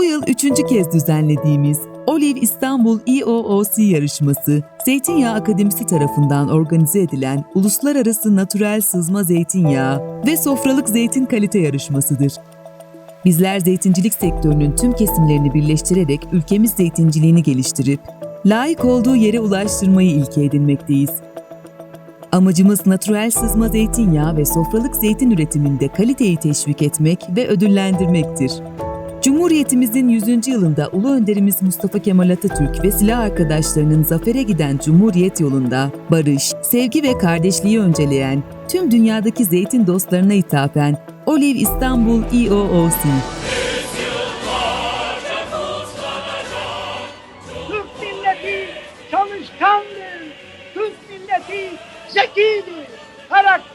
yıl üçüncü kez düzenlediğimiz Olive İstanbul EOOC yarışması, Zeytinyağı Akademisi tarafından organize edilen Uluslararası Natürel Sızma Zeytinyağı ve Sofralık Zeytin Kalite Yarışmasıdır. Bizler zeytincilik sektörünün tüm kesimlerini birleştirerek ülkemiz zeytinciliğini geliştirip, layık olduğu yere ulaştırmayı ilke edinmekteyiz. Amacımız natürel sızma zeytinyağı ve sofralık zeytin üretiminde kaliteyi teşvik etmek ve ödüllendirmektir. Cumhuriyetimizin 100. yılında Ulu Önderimiz Mustafa Kemal Atatürk ve silah arkadaşlarının zafere giden Cumhuriyet yolunda barış, sevgi ve kardeşliği önceleyen, tüm dünyadaki zeytin dostlarına ithafen Olive İstanbul EOOC Türk milleti zekidir, karakter